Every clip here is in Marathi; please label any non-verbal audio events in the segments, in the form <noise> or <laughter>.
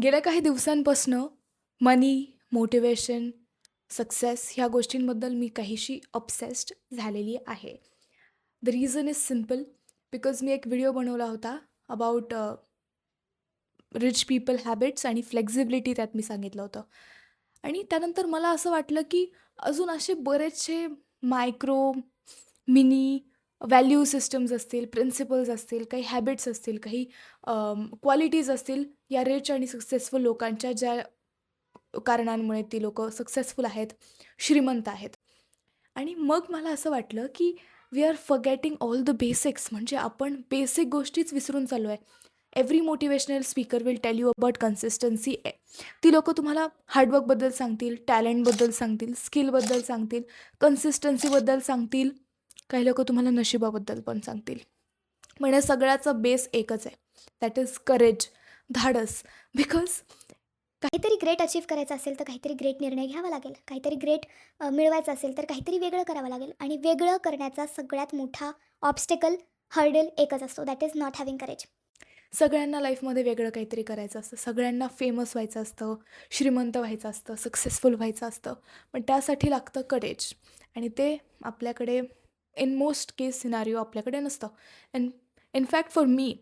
गेल्या काही दिवसांपासनं मनी, मोटिवेशन, सक्सेस ह्या गोष्टींबद्दल मी काहीशी अपसेस्ड झालेली आहे. The reason is simple because मी एक व्हिडिओ बनवला होता अबाउट रिच पीपल हॅबिट्स आणि फ्लेक्झिबिलिटी त्यात मी सांगितलं होतं. आणि त्यानंतर मला असं वाटलं, की अजून असे बरेचसे मायक्रो, मिनी व्हॅल्यू सिस्टम्स असतील, प्रिन्सिपल्स असतील, काही हॅबिट्स असतील, काही क्वालिटीज असतील या रिच आणि सक्सेसफुल लोकांच्या ज्या कारणांमुळे ती लोकं सक्सेसफुल आहेत, श्रीमंत आहेत. आणि मग मला असं वाटलं, की we are forgetting all the basics म्हणजे आपण बेसिक गोष्टीच विसरून चाललो आहे. Every motivational speaker will tell you about consistency. ती लोकं तुम्हाला हार्डवर्कबद्दल सांगतील, टॅलेंटबद्दल सांगतील, स्किलबद्दल सांगतील, कन्सिस्टन्सीबद्दल सांगतील. काही लोकं तुम्हाला नशिबाबद्दल पण सांगतील. पण या सगळ्याचा बेस एकच आहे. दॅट इज करेज, धाडस. बिकॉज काहीतरी ग्रेट अचीव्ह करायचं असेल तर काहीतरी ग्रेट निर्णय घ्यावा लागेल काहीतरी ग्रेट मिळवायचं असेल तर काहीतरी वेगळं करावं लागेल आणि वेगळं करण्याचा सगळ्यात मोठा ऑब्स्टेकल हर्डल एकच असतो that is not having courage सगळ्यांना लाईफमध्ये वेगळं काहीतरी करायचं असतं. सगळ्यांना फेमस व्हायचं असतं, श्रीमंत व्हायचं असतं, सक्सेसफुल व्हायचं असतं. पण त्यासाठी लागतं करेज आणि ते आपल्याकडे इन मोस्ट केस सिनारिओ आपल्याकडे नसतं. अँड इनफॅक्ट फॉर मी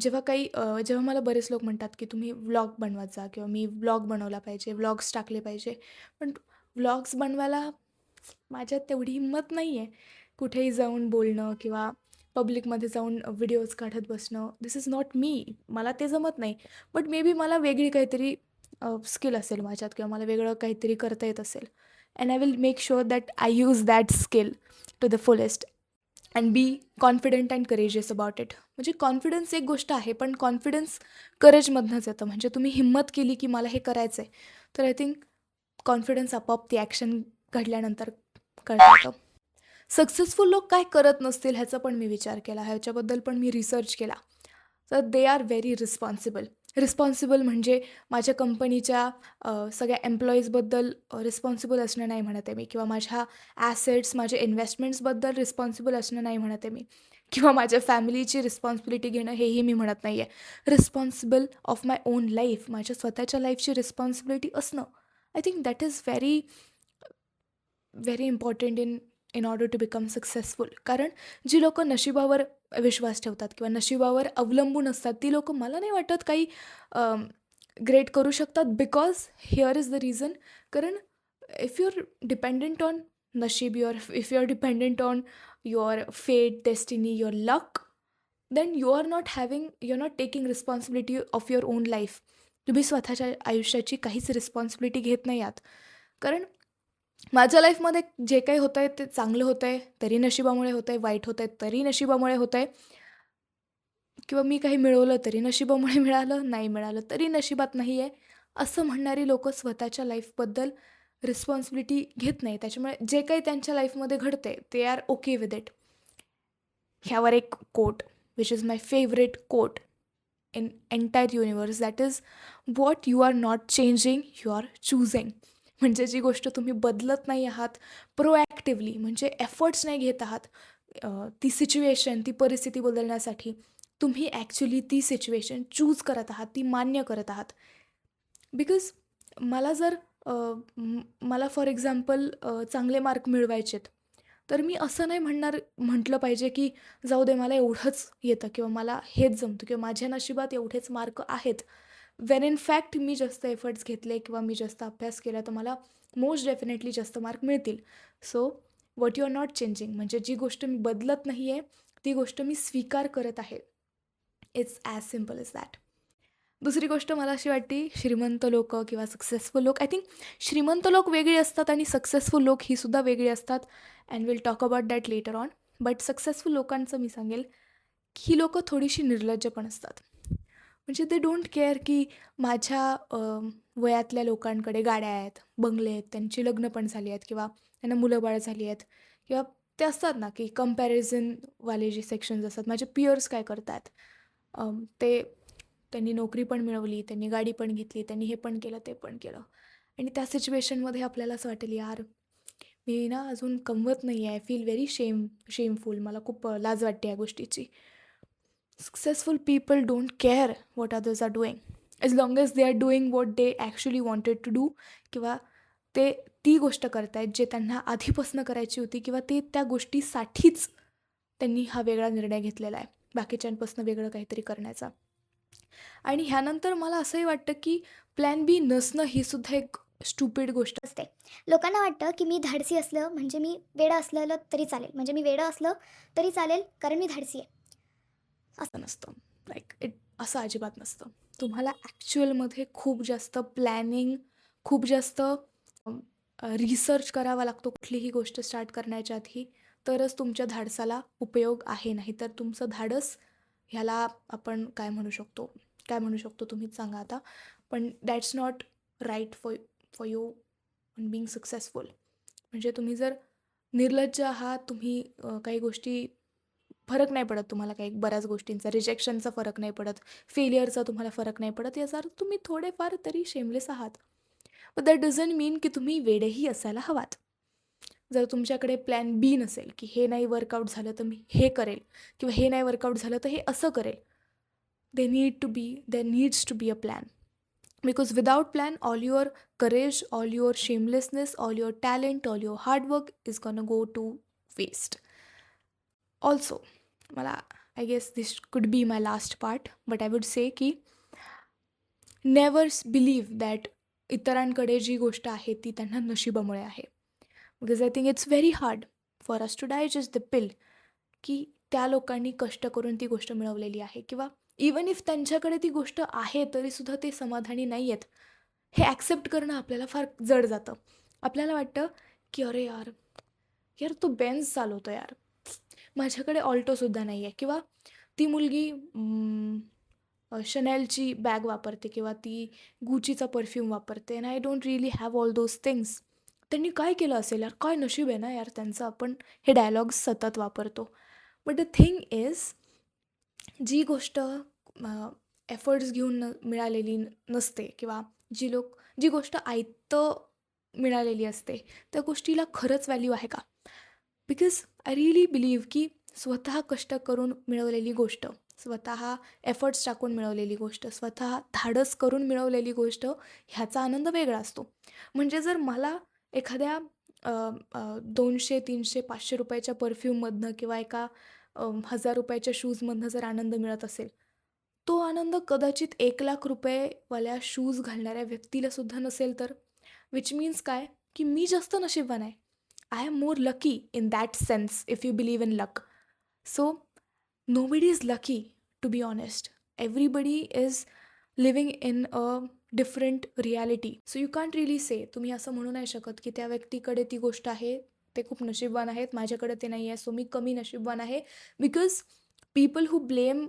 जेव्हा काही जेव्हा मला बरेच लोक म्हणतात, की तुम्ही व्लॉग बनवत जा किंवा मी व्लॉग बनवला पाहिजे, व्लॉग्स टाकले पाहिजे. पण व्लॉग्स बनवायला माझ्यात तेवढी हिंमत नाही आहे. कुठेही जाऊन बोलणं किंवा पब्लिकमध्ये जाऊन व्हिडिओज काढत बसणं. This is not me. मला ते जमत नाही. बट मे बी मला वेगळी काहीतरी स्किल असेल माझ्यात किंवा मला वेगळं काहीतरी करता येत असेल. And I will make sure that I use that skill to the fullest and be confident and courageous about it. म्हणजे कॉन्फिडन्स एक गोष्ट आहे, पण कॉन्फिडन्स करेजमधनंच येतं. म्हणजे तुम्ही हिंमत केली, की मला हे करायचं आहे. तर आय थिंक कॉन्फिडन्स आपोआप ती ॲक्शन घडल्यानंतर कळतं येतं. सक्सेसफुल लोक काय करत नसतील ह्याचा पण मी विचार केला. ह्याच्याबद्दल पण मी रिसर्च केला. तर they are very responsible. Responsible म्हणजे माझ्या कंपनीच्या सगळ्या एम्प्लॉईजबद्दल रिस्पॉन्सिबल असणं नाही म्हणत आहे मी किंवा माझ्या ॲसेट्स, माझ्या इन्व्हेस्टमेंट्सबद्दल रिस्पॉन्सिबल असणं नाही म्हणत आहे मी किंवा माझ्या फॅमिलीची रिस्पॉन्सिबिलिटी घेणं हेही मी म्हणत नाही आहे. Responsible of my own life माझ्या स्वतःच्या लाईफची रिस्पॉन्सिबिलिटी असणं. I think that is very very important in in order to become successful. कारण जी लोकं नशिबावर विश्वास ठेवतात किंवा नशिबावर अवलंबून असतात, ती लोकं मला नाही वाटत काही ग्रेट करू शकतात. Because here is the reason कारण if you are dependent on नशीब, your if you are dependent on your fate, destiny, your luck, then you are not having you are not taking responsibility of your own life. तुम्ही स्वतःच्या आयुष्याची काहीच रिस्पॉन्सिबिलिटी घेत नाही आहात. कारण माझ्या लाईफमध्ये जे काही होतं आहे ते चांगलं होतं आहे, तरी नशिबामुळे होतं आहे. वाईट होतं आहे, तरी नशिबामुळे होतं आहे. किंवा मी काही मिळवलं तरी नशिबामुळे <laughs> मिळालं, नाही मिळालं तरी नशिबात नाही आहे. असं म्हणणारी लोकं स्वतःच्या लाईफबद्दल रिस्पॉन्सिबिलिटी घेत नाही. त्याच्यामुळे जे काही त्यांच्या लाईफमध्ये घडते ते आर ओके विथ इट. ह्यावर एक quote which is my favourite quote in entire universe that is what you are not changing, you are choosing म्हणजे जी गोष्ट तुम्ही बदलत नाही आहात प्रोॲक्टिव्हली म्हणजे एफर्ट्स नाही घेत आहात ती सिच्युएशन, ती परिस्थिती बदलण्यासाठी. तुम्ही ॲक्च्युली ती सिच्युएशन चूज करत आहात, ती मान्य करत आहात. बिकॉज मला जर मला फॉर एक्झाम्पल चांगले मार्क मिळवायचेत, तर मी असं नाही म्हणणार म्हटलं पाहिजे, की जाऊ दे मला एवढंच येतं किंवा मला हेच जमतं किंवा माझ्या नशिबात एवढेच मार्क आहेत. वेन इन फॅक्ट मी जास्त एफर्ट्स घेतले किंवा मी जास्त अभ्यास केला तर मला मोस्ट डेफिनेटली जास्त मार्क मिळतील. So what you are not changing म्हणजे जी गोष्ट मी बदलत नाही आहे, ती गोष्ट मी स्वीकार करत आहे. It's as simple is that. दुसरी गोष्ट मला अशी वाटते श्रीमंत लोक किंवा सक्सेसफुल लोक आय थिंक श्रीमंत लोक वेगळी असतात आणि सक्सेसफुल लोक ही सुद्धा वेगळी असतात and will talk about that later on. But successful लोकांचं मी सांगेल, की ही लोकं थोडीशी निर्लज्ज पण असतात. म्हणजे दे डोंट केअर की माझ्या वयातल्या लोकांकडे गाड्या आहेत, बंगले आहेत, त्यांची लग्न पण झाली आहेत किंवा त्यांना मुलं बाळ झाली आहेत किंवा ते असतात ना, की कंपॅरिझनवाले जे सेक्शन्स असतात. माझे पियर्स काय करतात ते त्यांनी नोकरी पण मिळवली, त्यांनी गाडी पण घेतली, त्यांनी हे पण केलं, ते पण केलं आणि त्या सिच्युएशनमध्ये आपल्याला असं वाटेल, यार मी ना अजून कमवत नाही आहे. Feel very shame shameful. मला खूप लाज वाटते या गोष्टीची. Successful people don't care what others are doing. As long as they are doing what they actually wanted to do किंवा ते ती गोष्ट करतायत जे त्यांना आधीपासून करायची होती किंवा ते त्या गोष्टीसाठीच त्यांनी हा वेगळा निर्णय घेतलेला आहे. बाकीच्यांपासून वेगळं काहीतरी करण्याचा. आणि ह्यानंतर मला असंही वाटतं की प्लॅन बी नसणं ही सुद्धा एक स्टुपिड गोष्ट असते. लोकांना वाटतं की मी धाडसी असलं म्हणजे मी वेडं असलेलं तरी चालेल. म्हणजे मी वेडं असलं तरी चालेल कारण मी धाडसी आहे. असं नसतं. लाईक इट असं अजिबात नसतं. तुम्हाला ॲक्च्युअलमध्ये खूप जास्त प्लॅनिंग खूप जास्त रिसर्च करावा लागतो कुठलीही गोष्ट स्टार्ट करण्याच्या आधी. तरच तुमच्या धाडसाला उपयोग आहे. नाही तर तुमचं धाडस ह्याला आपण काय म्हणू शकतो? काय म्हणू शकतो तुम्हीच सांगा आता. पण that's not right for for you on being successful म्हणजे तुम्ही जर निर्लज्ज आहात तुम्ही काही गोष्टी फरक नाही पडत तुम्हाला काही बऱ्याच गोष्टींचा. रिजेक्शनचा फरक नाही पडत. फेलियरचा तुम्हाला फरक नाही पडत. याचा अर्थ तुम्ही थोडेफार तरी शेमलेस आहात. बट दॅट डझंट मीन की तुम्ही वेडेही असायला हवात. जर तुमच्याकडे प्लॅन बी नसेल की हे नाही वर्कआउट झालं तर मी हे करेल किंवा हे नाही वर्कआउट झालं तर हे असं करेल. They need to be they needs to be a plan because without plan all your courage all your shamelessness all your talent all your hard work is gone go to waste also मला I guess this could be my last part but I would say की नेवर बिलीव्ह दॅट इतरांकडे जी गोष्ट आहे ती त्यांना नशिबामुळे आहे. Because I think it's very hard for us to digest the pill की त्या लोकांनी कष्ट करून ती गोष्ट मिळवलेली आहे. किंवा इवन इफ त्यांच्याकडे ती गोष्ट आहे तरीसुद्धा ते समाधानी नाही आहेत हे ॲक्सेप्ट करणं आपल्याला फार जड जातं. आपल्याला वाटतं की अरे यार यार तो बेन्स चालवतो यार. माझ्याकडे ऑल्टोसुद्धा नाही आहे किंवा ती मुलगी शनॅलची बॅग वापरते किंवा ती गुचीचा परफ्यूम वापरते. And I don't really have all those things त्यांनी काय केलं असेल यार? काय नशीब आहे ना यार त्यांचं? आपण हे डायलॉग्स सतत वापरतो. बट द थिंग इज जी गोष्ट एफर्ट्स घेऊन न मिळालेली नसते किंवा जी लोक जी गोष्ट आयतं मिळालेली असते त्या गोष्टीला खरंच व्हॅल्यू आहे का? बिकॉज आय रिअली बिलीव्ह की स्वतः कष्ट करून मिळवलेली गोष्ट स्वतः एफर्ट्स टाकून मिळवलेली गोष्ट स्वतः धाडस करून मिळवलेली गोष्ट ह्याचा आनंद वेगळा असतो. म्हणजे जर मला एखाद्या दोनशे तीनशे पाचशे रुपयाच्या परफ्यूममधनं किंवा एका हजार रुपयाच्या शूजमधनं जर आनंद मिळत असेल तो आनंद कदाचित एक लाख रुपयेवाल्या शूज घालणाऱ्या व्यक्तीला सुद्धा नसेल तर विच मीन्स काय? की मी जास्त नशीबवान आहे. I am more lucky in that sense if you believe in luck so nobody is lucky to be honest. Everybody is living in a different reality so you can't really say तुम्ही असं म्हणू नाही शकत की त्या व्यक्तीकडे ती गोष्ट आहे ते खूप नशीबवान आहेत माझ्याकडे ते नाही आहे सो मी कमी नशीबवान आहे. Because people who blame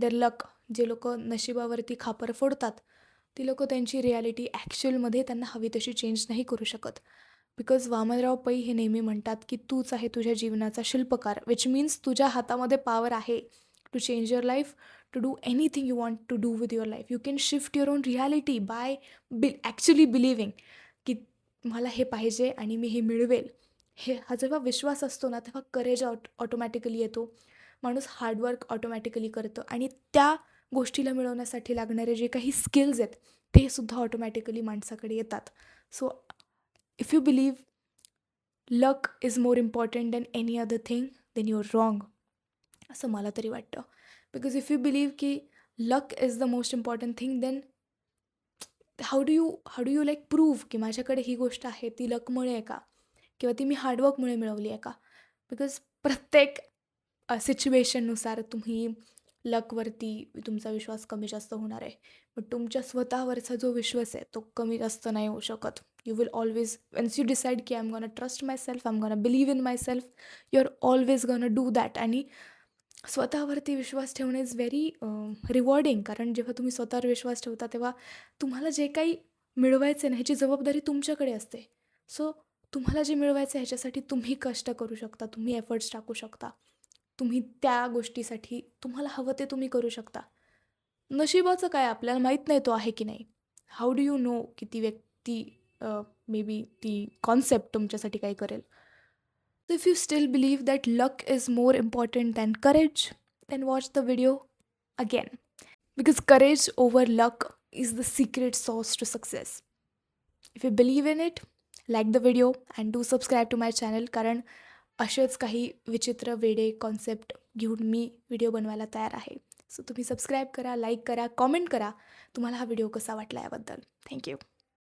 their luck जे लोक नशिबावरती खापर फोडतात ती लोक त्यांची रियालिटी ॲक्च्युअलमध्ये त्यांना हवी तशी चेंज नाही करू शकत. बिकॉज वामनराव पै हे नेहमी म्हणतात की तूच आहे तुझ्या जीवनाचा शिल्पकार विच मीन्स तुझ्या हातामध्ये पावर आहे. To change your life to do anything you want to do with your life you can shift your own reality by be actually believing की मला हे पाहिजे आणि मी हे मिळवेल. हे हा जेव्हा विश्वास असतो ना तेव्हा करेज ऑट ऑटोमॅटिकली येतो. माणूस हार्डवर्क ऑटोमॅटिकली करतो आणि त्या गोष्टीला मिळवण्यासाठी लागणारे जे काही स्किल्स आहेत ते सुद्धा ऑटोमॅटिकली माणसाकडे येतात. So if you believe luck is more important than any other thing then you are wrong असं मला तरी वाटतं. बिकॉज इफ यू बिलीव्ह की luck is the most important thing then how do you how do you like prove की माझ्याकडे ही गोष्ट आहे ती लकमुळे आहे का? किंवा ती मी हार्डवर्कमुळे मिळवली आहे का? बिकॉज प्रत्येक सिच्युएशननुसार तुम्ही लकवरती तुमचा विश्वास कमी जास्त होणार आहे. बट तुमच्या स्वतःवरचा जो विश्वास आहे तो कमी जास्त नाही होऊ शकत. You will always once you decide की I am gonna trust myself I am gonna believe in myself you are always gonna do that आणि स्वतःवरती विश्वास ठेवणे इज व्हेरी रिवॉर्डिंग कारण जेव्हा तुम्ही स्वतःवर विश्वास ठेवता तेव्हा तुम्हाला जे काही मिळवायचं ना ह्याची जबाबदारी तुमच्याकडे असते. सो तुम्हाला जे मिळवायचं आहे ह्याच्यासाठी तुम्ही कष्ट करू शकता तुम्ही एफर्ट्स टाकू शकता. तुम्ही त्या गोष्टीसाठी तुम्हाला हवं ते तुम्ही करू शकता. नशिबाचं काय आपल्याला माहीत नाही तो आहे की नाही. हाऊ डू यू नो की ती व्यक्ती मे बी ती कॉन्सेप्ट तुमच्यासाठी काय करेल? If you still believe that luck is more important than courage then watch the video again because courage over luck is the secret sauce to success if you believe in it like the video and do subscribe to my channel कारण असेच काही विचित्र वेडे कॉन्सेप्ट घेऊन मी व्हिडिओ बनवायला तयार आहे. सो तुम्ही सबस्क्राईब करा लाईक करा कॉमेंट करा. तुम्हाला हा व्हिडिओ कसा वाटला याबद्दल. थँक्यू